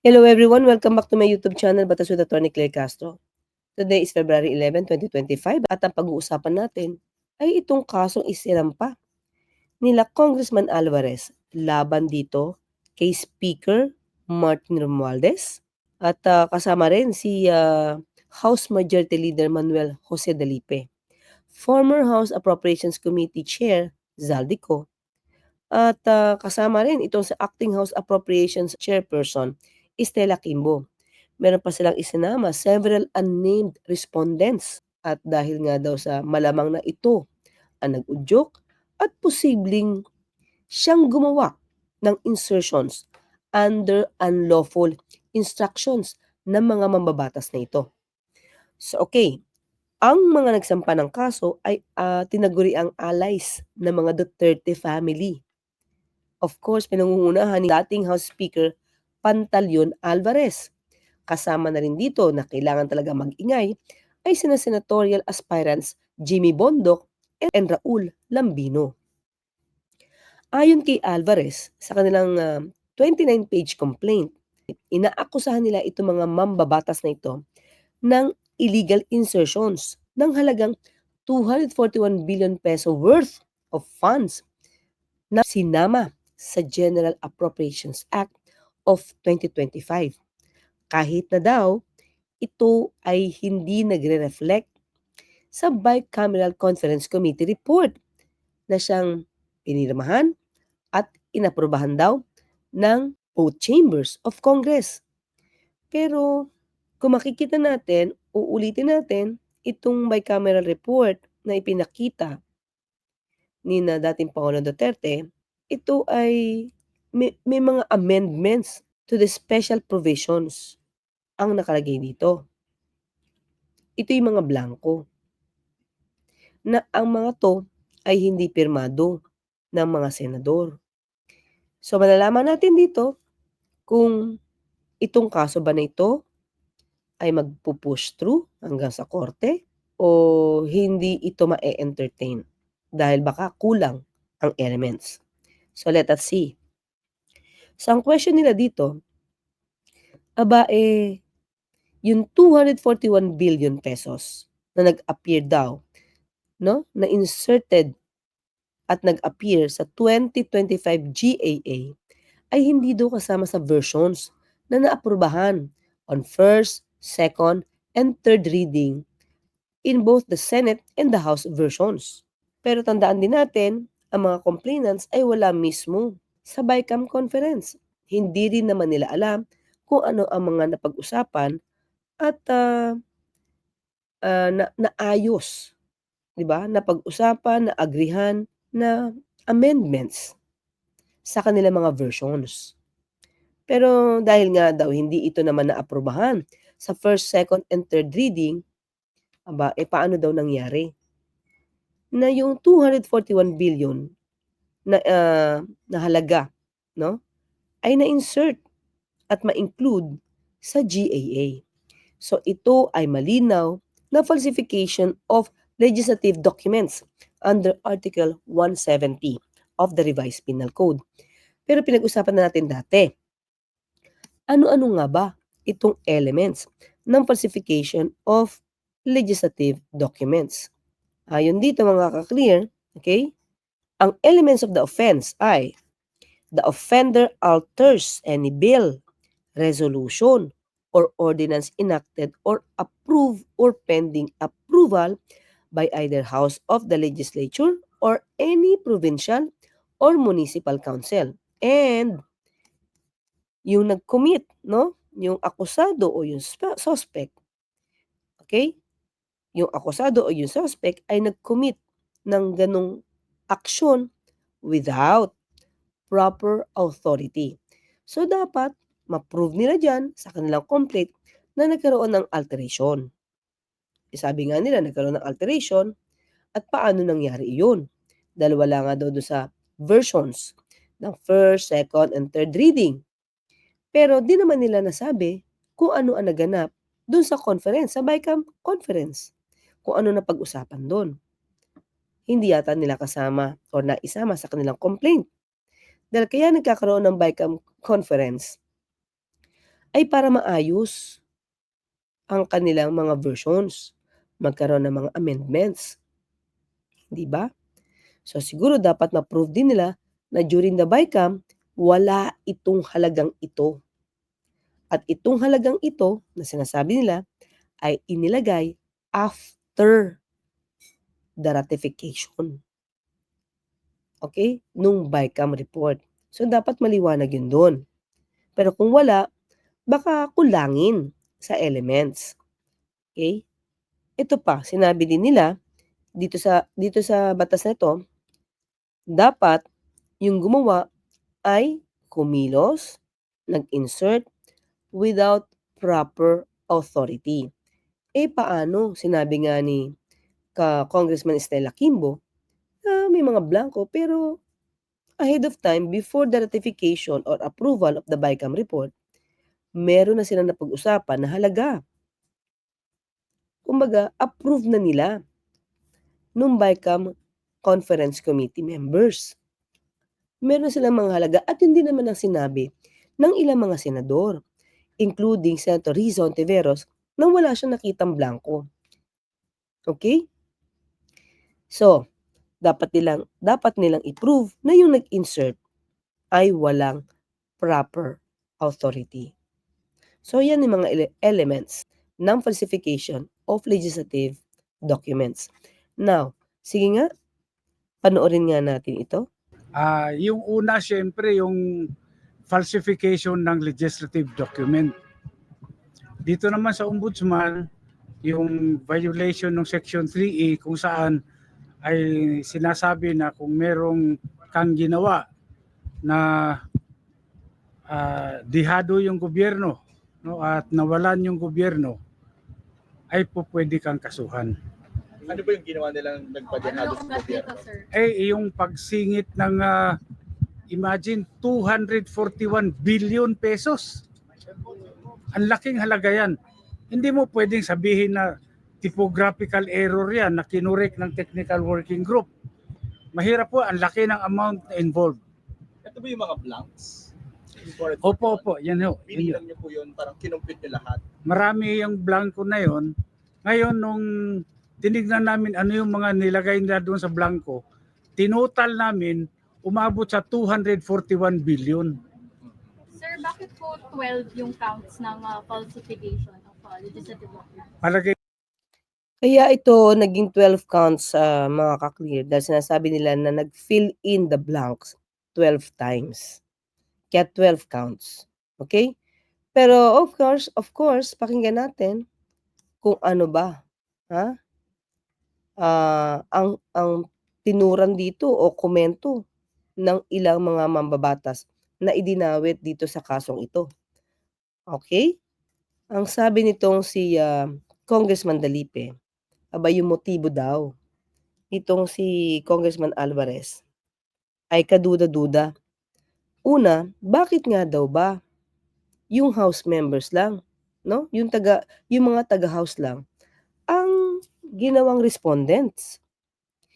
Hello everyone, welcome back to my YouTube channel, Batas with Attorney Claire Castro. Today is February 11, 2025 at ang pag-uusapan natin ay itong kasong isinampa nila Congressman Alvarez laban dito kay Speaker Martin Romualdez at uh, kasama rin si uh, House Majority Leader Manuel Jose Dalipe, former House Appropriations Committee Chair Zaldico, at uh, kasama rin itong sa Acting House Appropriations Chairperson Estela Kimbo. Meron pa silang isinama several unnamed respondents at dahil nga daw sa malamang na ito ang nag-udyok at posibleng siyang gumawa ng insertions under unlawful instructions ng mga mambabatas na ito. So okay, ang mga nagsampa ng kaso ay uh, tinaguri ang allies ng mga Duterte family. Of course, pinangungunahan ni dating House Speaker Pantaleon Alvarez. Kasama na rin dito na kailangan talaga mag-ingay ay sina senatorial aspirants Jimmy Bondoc and Raul Lambino. Ayon kay Alvarez, sa kanilang uh, 29-page complaint, inaakusahan nila itong mga mambabatas na ito ng illegal insertions ng halagang 241 billion peso worth of funds na sinama sa General Appropriations Act of 2025. Kahit na daw, ito ay hindi nagre-reflect sa Bicameral Conference Committee report na siyang pinirmahan at inaprubahan daw ng both chambers of Congress. Pero kung makikita natin, uulitin natin itong bicameral report na ipinakita ni na dating Pangulong Duterte, ito ay may, may mga amendments to the special provisions ang nakalagay dito. Ito yung mga blanco na ang mga to ay hindi pirmado ng mga senador. So malalaman natin dito kung itong kaso ba na ito ay magpo-push through hanggang sa korte o hindi ito ma-entertain dahil baka kulang ang elements. So let us see. So ang question nila dito, aba eh, yung 241 billion pesos na nag-appear daw, no? Na inserted at nag-appear sa 2025 GAA ay hindi daw kasama sa versions na naaprubahan on first, second, and third reading in both the Senate and the House versions. Pero tandaan din natin, ang mga complainants ay wala mismo sa BICAM conference. Hindi rin naman nila alam kung ano ang mga napag-usapan at uh, uh, na, naayos, 'di ba? Napag-usapan, na agrihan na amendments sa kanilang mga versions. Pero dahil nga daw hindi ito naman naaprubahan sa first, second, and third reading, aba, eh paano daw nangyari? Na yung 241 billion na, uh, na halaga, no? Ay na-insert at ma-include sa GAA. So ito ay malinaw na falsification of legislative documents under Article 170 of the Revised Penal Code. Pero pinag-usapan na natin dati. Ano-ano nga ba itong elements ng falsification of legislative documents? Ayon dito mga ka-clear, okay? Ang elements of the offense ay the offender alters any bill, resolution, or ordinance enacted or approved or pending approval by either House of the Legislature or any provincial or municipal council. And yung nag-commit, no? Yung akusado o yung suspect. Okay? Yung akusado o yung suspect ay nag-commit ng ganong aksyon without proper authority. So dapat ma-prove nila dyan sa kanilang complaint na nagkaroon ng alteration. E sabi nga nila nagkaroon ng alteration at paano nangyari iyon? Dahil wala nga doon sa versions ng first, second, and third reading. Pero di naman nila nasabi kung ano ang naganap doon sa conference, sa BICAM conference. Kung ano na pag-usapan doon. Hindi yata nila kasama o naisama sa kanilang complaint. Dahil kaya nagkakaroon ng BICAM conference ay para maayos ang kanilang mga versions, magkaroon ng mga amendments. 'Di ba? So, siguro dapat ma-prove din nila na during the BICAM, wala itong halagang ito. At itong halagang ito na sinasabi nila ay inilagay after the ratification. Okey, nung BICAM report. So, dapat maliwanag yun dun. Pero kung wala, baka kulangin sa elements. Okey? Ito pa, sinabi din nila dito sa dito sa batas na 'to, dapat yung gumawa ay kumilos, nag-insert without proper authority. Eh, paano? Sinabi nga ni ka Congressman Stella Kimbo na may mga blanko pero ahead of time before the ratification or approval of the BICAM report, meron na silang napag-usapan na halaga. Kumbaga, approve na nila nung BICAM Conference Committee members. Meron na silang mga halaga at yun din naman ang sinabi ng ilang mga senador, including Senator Rizzo Ontiveros, na wala siyang nakitang blanko. Okey? So, dapat nilang dapat nilang i-prove na yung nag-insert ay walang proper authority. So, yan yung mga ele elements ng falsification of legislative documents. Now, sige nga, panoorin nga natin ito. Ah, yung una siyempre yung falsification ng legislative document. Dito naman sa ombudsman, yung violation ng section 3A kung saan ay sinasabi na kung merong kang ginawa na ah, dihado yung gobyerno no at nawalan yung gobyerno ay po pwede kang kasuhan. Ano ba yung ginawa nilang nagpadehado sa gobyerno? sir? eh yung pagsingit ng ah, imagine 241 billion pesos. Ang laking halaga yan. Hindi mo pwedeng sabihin na typographical error yan na kinurek ng technical working group. Mahirap po, ang laki ng amount involved. Ito ba yung mga blanks? Imported Opo, opo, yan ho. Yun. Binilang niyo po yun, parang kinumpit niyo lahat. Marami yung blanco na yon. Ngayon, nung tinignan namin ano yung mga nilagay nila doon sa blanco, tinotal namin, umabot sa 241 billion. Sir, bakit po 12 yung counts ng uh, falsification of uh, legislative documents? Palagay Kaya ito naging 12 counts sa mga ka-clear dahil sinasabi nila na nag-fill in the blanks 12 times. Kaya 12 counts. Okay? Pero of course, of course, pakinggan natin kung ano ba, ha? Ah, ang ang tinuran dito o komento ng ilang mga mambabatas na idinawit dito sa kasong ito. Okay? Ang sabi nitong si ah, Congressman Dalipe, aba yung motibo daw itong si Congressman Alvarez ay kaduda-duda. Una, bakit nga daw ba yung House members lang, no? Yung taga yung mga taga-House lang ang ginawang respondents.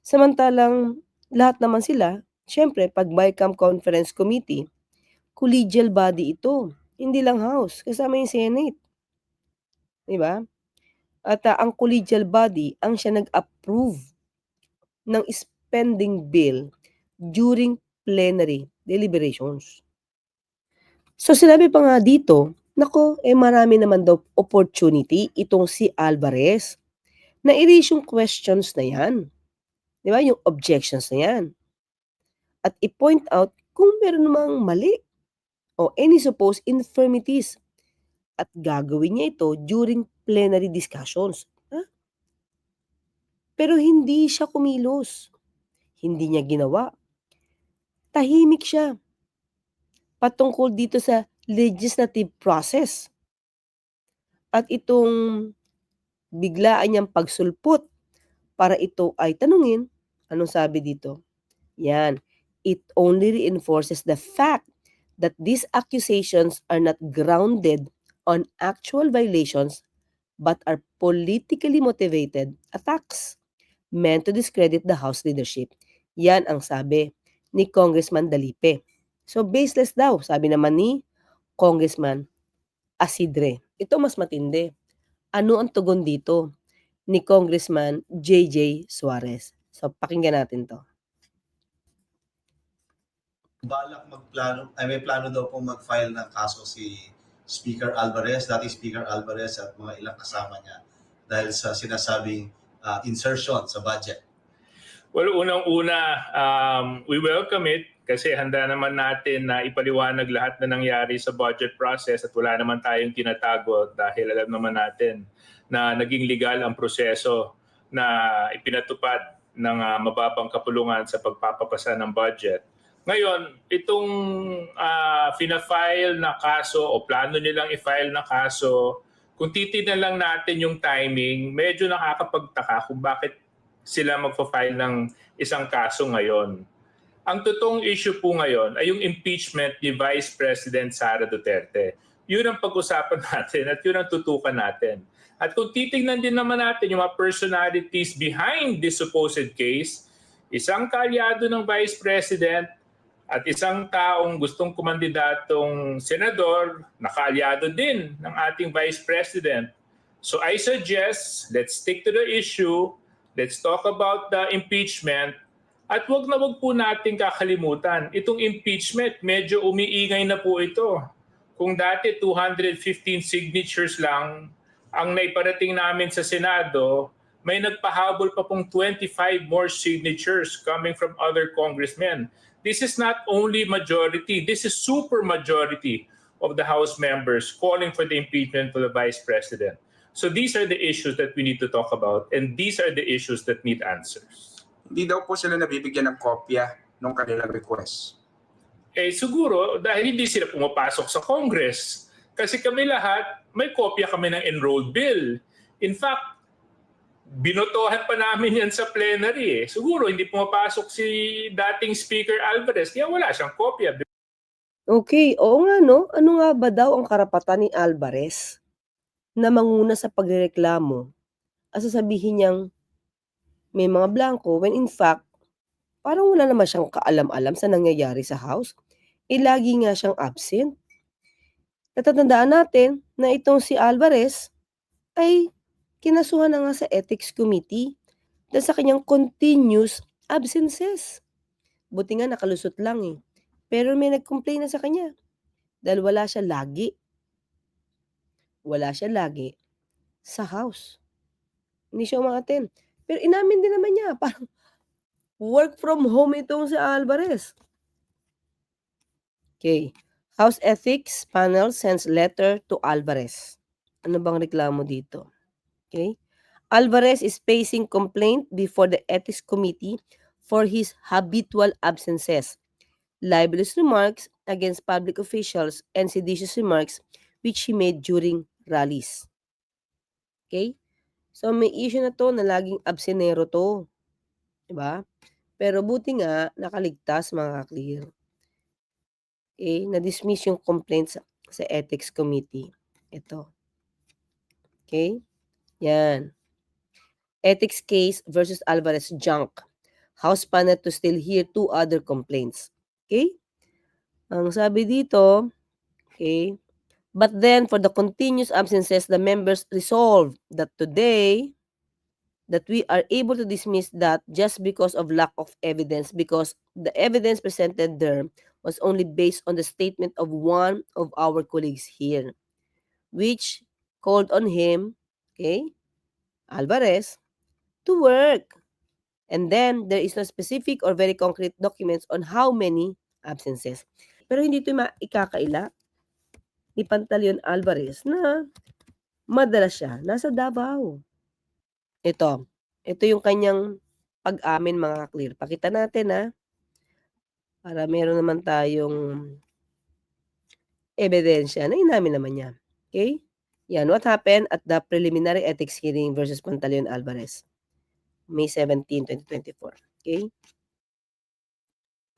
Samantalang lahat naman sila, syempre pag BICAM Conference Committee, collegial body ito, hindi lang House, kasama yung Senate. 'Di ba? At ah, ang collegial body ang siya nag-approve ng spending bill during plenary deliberations. So sinabi pa nga dito, nako, eh marami naman daw opportunity itong si Alvarez na i-raise yung questions na yan. Di ba? Yung objections na yan. At i-point out kung meron namang mali o any supposed infirmities. At gagawin niya ito during plenary discussions. Ha? Pero hindi siya kumilos. Hindi niya ginawa. Tahimik siya patungkol dito sa legislative process. At itong biglaan niyang pagsulpot para ito ay tanungin, anong sabi dito? Yan, it only reinforces the fact that these accusations are not grounded on actual violations but are politically motivated attacks meant to discredit the House leadership. Yan ang sabi ni Congressman Dalipe. So baseless daw, sabi naman ni Congressman Asidre. Ito mas matindi. Ano ang tugon dito ni Congressman JJ Suarez? So, pakinggan natin to. balak magplano, ay may plano daw pong mag-file ng kaso si Speaker Alvarez, dati Speaker Alvarez at mga ilang kasama niya dahil sa sinasabing ah, insertion sa budget. Well, unang-una, um, we welcome it kasi handa naman natin na ipaliwanag lahat na nangyari sa budget process at wala naman tayong tinatago dahil alam naman natin na naging legal ang proseso na ipinatupad ng ah, mababang kapulungan sa pagpapapasa ng budget. Ngayon, itong uh, fina-file na kaso o plano nilang i-file na kaso, kung titignan lang natin yung timing, medyo nakakapagtaka kung bakit sila magpa-file ng isang kaso ngayon. Ang totoong issue po ngayon ay yung impeachment ni Vice President Sara Duterte. Yun ang pag-usapan natin at yun ang tutukan natin. At kung titingnan din naman natin yung mga personalities behind this supposed case, isang kalyado ng Vice President at isang taong gustong kumandidatong senador, nakaalyado din ng ating Vice President. So I suggest, let's stick to the issue, let's talk about the impeachment, at wag na wag po natin kakalimutan, itong impeachment, medyo umiingay na po ito. Kung dati 215 signatures lang ang naiparating namin sa Senado, may nagpahabol pa pong 25 more signatures coming from other congressmen. This is not only majority, this is super majority of the House members calling for the impeachment of the Vice President. So these are the issues that we need to talk about and these are the issues that need answers. Hindi daw po sila nabibigyan ng kopya ng kanilang request. Eh siguro dahil hindi sila pumapasok sa Congress. Kasi kami lahat, may kopya kami ng enrolled bill. In fact, binotohan pa namin yan sa plenary eh. Siguro hindi pumapasok si dating Speaker Alvarez, kaya wala siyang kopya. Okay, oo nga no. Ano nga ba daw ang karapatan ni Alvarez na manguna sa pagrereklamo at sasabihin niyang may mga blanco when in fact parang wala naman siyang kaalam-alam sa nangyayari sa house. Eh lagi nga siyang absent. Natatandaan natin na itong si Alvarez ay kinasuhan na nga sa ethics committee dahil sa kanyang continuous absences. Buti nga nakalusot lang eh. Pero may nag-complain na sa kanya dahil wala siya lagi. Wala siya lagi sa house. Hindi siya umaten. Pero inamin din naman niya, parang work from home itong si Alvarez. Okay. House Ethics Panel sends letter to Alvarez. Ano bang reklamo dito? Okay. Alvarez is facing complaint before the Ethics Committee for his habitual absences, libelous remarks against public officials, and seditious remarks which he made during rallies. Okay? So may issue na to na laging absenero to. 'Di ba? Pero buti nga nakaligtas mga clear. Okay, na-dismiss yung complaint sa Ethics Committee. Ito. Okay? Yan. Ethics case versus Alvarez junk. House panel to still hear two other complaints. Okay? Ang sabi dito, okay, but then for the continuous absences, the members resolved that today that we are able to dismiss that just because of lack of evidence because the evidence presented there was only based on the statement of one of our colleagues here which called on him okay Alvarez to work and then there is no specific or very concrete documents on how many absences pero hindi ito maikakaila ni Pantaleon Alvarez na madalas siya nasa Davao ito. Ito yung kanyang pag-amin mga clear. Pakita natin ha. Para meron naman tayong ebidensya na inamin naman niya. Okay? Yan. What happened at the preliminary ethics hearing versus Pantaleon Alvarez? May 17, 2024. Okay?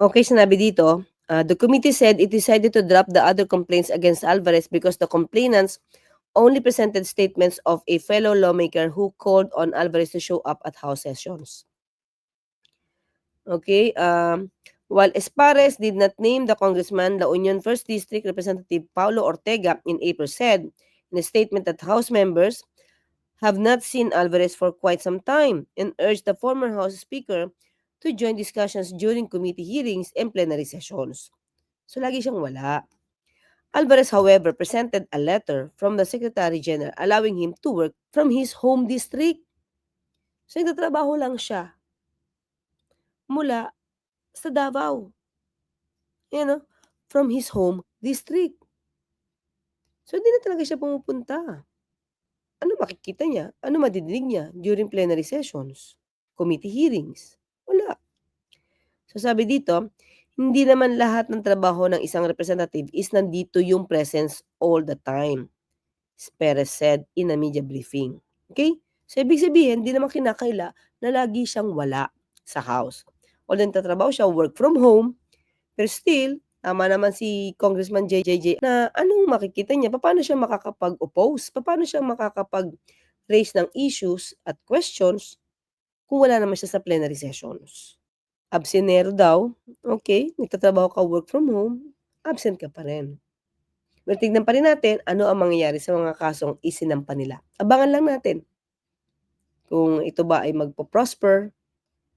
Okay, sinabi dito, uh, the committee said it decided to drop the other complaints against Alvarez because the complainants only presented statements of a fellow lawmaker who called on Alvarez to show up at House sessions. Okay, um, While Espares did not name the congressman, La Union 1st District Representative Paulo Ortega in April said in a statement that House members have not seen Alvarez for quite some time and urged the former House Speaker to join discussions during committee hearings and plenary sessions. So lagi siyang wala. Alvarez, however, presented a letter from the Secretary General allowing him to work from his home district. So nagtatrabaho lang siya mula sa Davao. You know, from his home district. So hindi na talaga siya pumupunta. Ano makikita niya? Ano madidinig niya during plenary sessions? Committee hearings? Wala. So sabi dito, hindi naman lahat ng trabaho ng isang representative is nandito yung presence all the time. Perez said in a media briefing. Okay? So ibig sabihin, hindi naman kinakaila na lagi siyang wala sa house. Although nagtatrabaho siya, work from home, pero still, tama naman si Congressman JJJ na anong makikita niya, paano siya makakapag-oppose, paano siya makakapag-raise ng issues at questions kung wala naman siya sa plenary sessions. Absenero daw, okay, nagtatrabaho ka work from home, absent ka pa rin. Pero tignan pa rin natin ano ang mangyayari sa mga kasong isinampa nila. Abangan lang natin kung ito ba ay magpo-prosper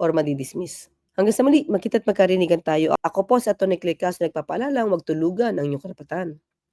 or madidismiss. Hanggang sa muli, magkita't magkarinigan tayo. Ako po sa Tony Clicas, nagpapaalala, huwag tulugan ang inyong karapatan.